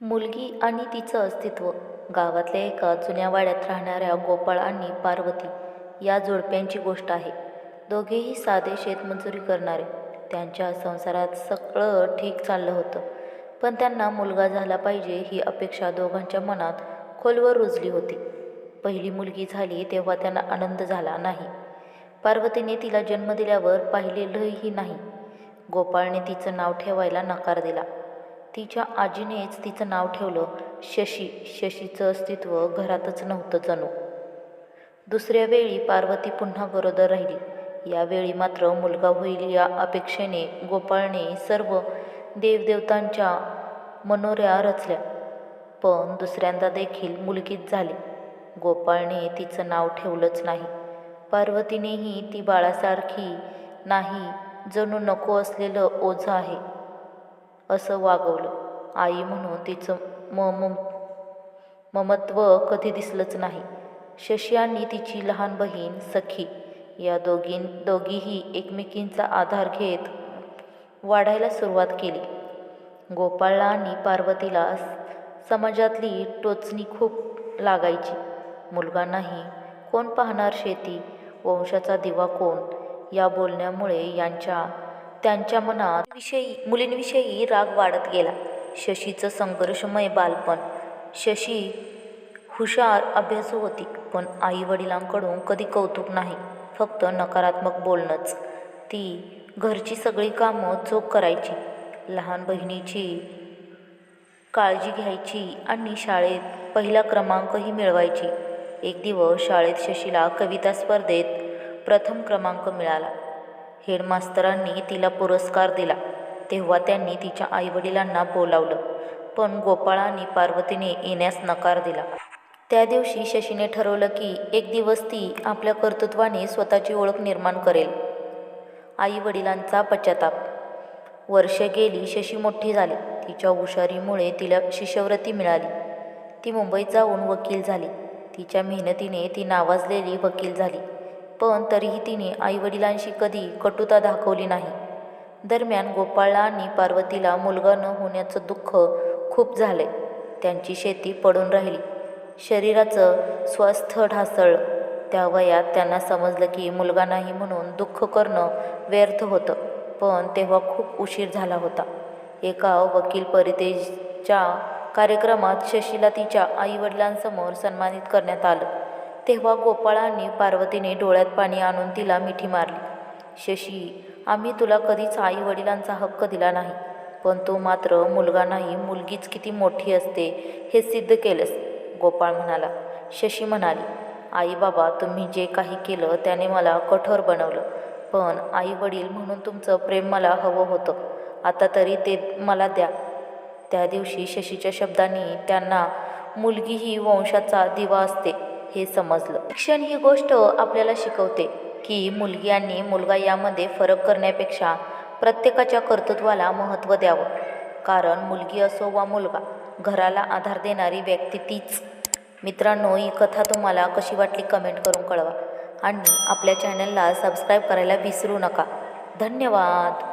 मुलगी आणि तिचं अस्तित्व गावातल्या एका जुन्या वाड्यात राहणाऱ्या गोपाळ आणि पार्वती या जोडप्यांची गोष्ट आहे. दोघेही साधे शेतमजुरी करणारे. त्यांच्या संसारात सगळं ठीक चाललं होतं पण त्यांना मुलगा झाला पाहिजे ही अपेक्षा दोघांच्या मनात खोलवर रुजली होती. पहिली मुलगी झाली तेव्हा त्यांना आनंद झाला नाही. पार्वतीने तिला जन्म दिल्यावर पाहिलेलंही नाही. गोपाळने तिचं नाव ठेवायला नकार दिला. तिच्या आजीनेच तिचं नाव ठेवलं. शशी शशीचं अस्तित्व घरातच नव्हतं जणू. दुसऱ्या वेळी पार्वती पुन्हा गरोदर राहिली. यावेळी मात्र मुलगा होईल या अपेक्षेने गोपाळने सर्व देवदेवतांच्या मनोऱ्या रचल्या. पण दुसऱ्यांदा देखील मुलगीच झाली. गोपाळने तिचं नाव ठेवलंच नाही. पार्वतीनेही ती बाळासारखी नाही जणू नको असलेलं ओझं आहे. असं वागवलं. आई म्हणून तिचं म ममत्व कधी दिसलंच नाही. शशी आणि तिची लहान बहीण सखी या दोघीं दोघीही एकमेकींचा आधार घेत वाढायला सुरुवात केली. गोपाळला आणि पार्वतीला समाजातली टोचणी खूप लागायची. मुलगा नाही कोण पाहणार शेती? वंशाचा दिवा कोण? या बोलण्यामुळे यांच्या त्यांच्या मनात विषयी मुलींविषयी राग वाढत गेला. शशीचं संघर्षमय बालपण. शशी हुशार अभ्यासू होती पण आई वडिलांकडून कधी कौतुक नाही फक्त नकारात्मक बोलणंच. ती घरची सगळी कामं चोख करायची. लहान बहिणीची काळजी घ्यायची आणि शाळेत पहिला क्रमांकही मिळवायची. एक दिवस शाळेत शशीला कविता स्पर्धेत प्रथम क्रमांक मिळाला. हेडमास्तरांनी तिला पुरस्कार दिला. तेव्हा त्यांनी तिच्या आईवडिलांना बोलावलं. पण गोपाळ आणि पार्वतीने येण्यास नकार दिला. त्या दिवशी शशीने ठरवलं की एक दिवस ती आपल्या कर्तृत्वाने स्वतःची ओळख निर्माण करेल. आई वडिलांचा पश्चाताप. वर्ष गेली शशी मोठी झाली. तिच्या हुशारीमुळे तिला शिष्यवृत्ती मिळाली. ती मुंबईत जाऊन वकील झाली. तिच्या मेहनतीने ती नावाजलेली वकील झाली. पण तरीही तिने आईवडिलांशी कधी कटुता दाखवली नाही. दरम्यान गोपाळला आणि पार्वतीला मुलगा न होण्याचं दुःख खूप झाले त्यांची शेती पडून राहिली. शरीराचं स्वास्थ्य ढासळलं त्या वयात त्यांना समजलं की मुलगा नाही म्हणून दुःख करणं व्यर्थ होतं. पण तेव्हा खूप उशीर झाला होता. एका वकील परितेजच्या कार्यक्रमात शशीला तिच्या आईवडिलांसमोर सन्मानित करण्यात आलं. तेव्हा गोपाळांनी पार्वतीने डोळ्यात पाणी आणून तिला मिठी मारली. शशी आम्ही तुला कधीच आई वडिलांचा हक्क दिला नाही पण तू मात्र मुलगा नाही मुलगीच किती मोठी असते हे सिद्ध केलंस गोपाळ म्हणाला. शशी म्हणाली आई बाबा तुम्ही जे काही केलं त्याने मला कठोर बनवलं पण आई वडील म्हणून तुमचं प्रेम मला हवं होतं. आता तरी ते मला द्या. त्या दिवशी शशीच्या शब्दांनी त्यांना मुलगी ही वंशाचा दिवा असते. हे समजलं. शिक्षण ही गोष्ट आपल्याला शिकवते की मुलगी आणि मुलगा यामध्ये फरक करण्यापेक्षा प्रत्येकाच्या कर्तृत्वाला महत्त्व द्यावं. कारण मुलगी असो वा मुलगा घराला आधार देणारी व्यक्ती तीच. मित्रांनो ही कथा तुम्हाला कशी वाटली कमेंट करून कळवा. आणि आपल्या चॅनलला सबस्क्राईब करायला विसरू नका. धन्यवाद.